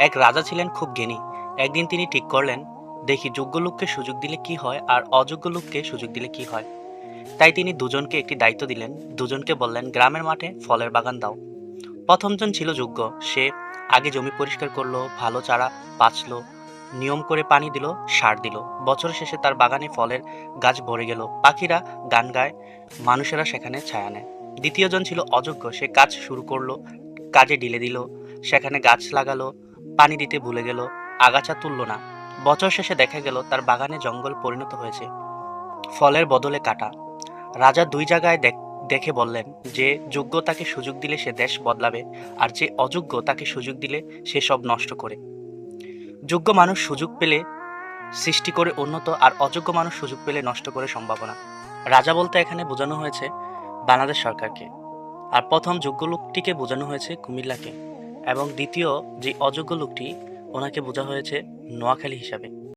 এক রাজা ছিলেন খুব জ্ঞানী একদিন তিনি ঠিক করলেন, দেখি যোগ্য লোককে সুযোগ দিলে কি হয় আর অযোগ্য লোককে সুযোগ দিলে কি হয়? তাই তিনি দুজনকে একটি দায়িত্ব দিলেন। দুজনকে বললেন, গ্রামের মাঠে ফলের বাগান দাও। প্রথমজন ছিল যোগ্য। সে আগে জমি পরিষ্কার করল, ভালো চারা বাঁচলো নিয়ম করে পানি দিল, সার দিল। বছর শেষে তার বাগানে ফলের গাছ ভরে গেল। পাখিরা গান গায়, মানুষেরা সেখানে ছায়া নেয়। দ্বিতীয়জন ছিল অযোগ্য। সে কাজ শুরু করল, কাজে ঢিলে দিল, সেখানে গাছ লাগালো পানি দিতে ভুলে গেল, আগাছা তুলল না। বছর শেষে দেখা গেল তার বাগানে জঙ্গল পরিণত হয়েছে। ফলের বদলে কাটা। রাজা দুই জায়গায় দেখ- বললেন যে, যোগ্য তাকে সুযোগ দিলে সে দেশ বদলাবে, আর যে অযোগ্য তাকে সুযোগ দিলে সে সব নষ্ট করে। যোগ্য মানুষ সুযোগ পেলে সৃষ্টি করে উন্নত, আর অযোগ্য মানুষ সুযোগ পেলে নষ্ট করে সম্ভাবনা। রাজা বলতে এখানে বোঝানো হয়েছে বাংলাদেশ সরকারকে। আর প্রথম যোগ্য লোকটিকে বোঝানো হয়েছে কুমিল্লাকে। এবং দ্বিতীয় যে অযোগ্য লোকটি ওনাকে বোঝা হয়েছে নোয়াখালী হিসাবে।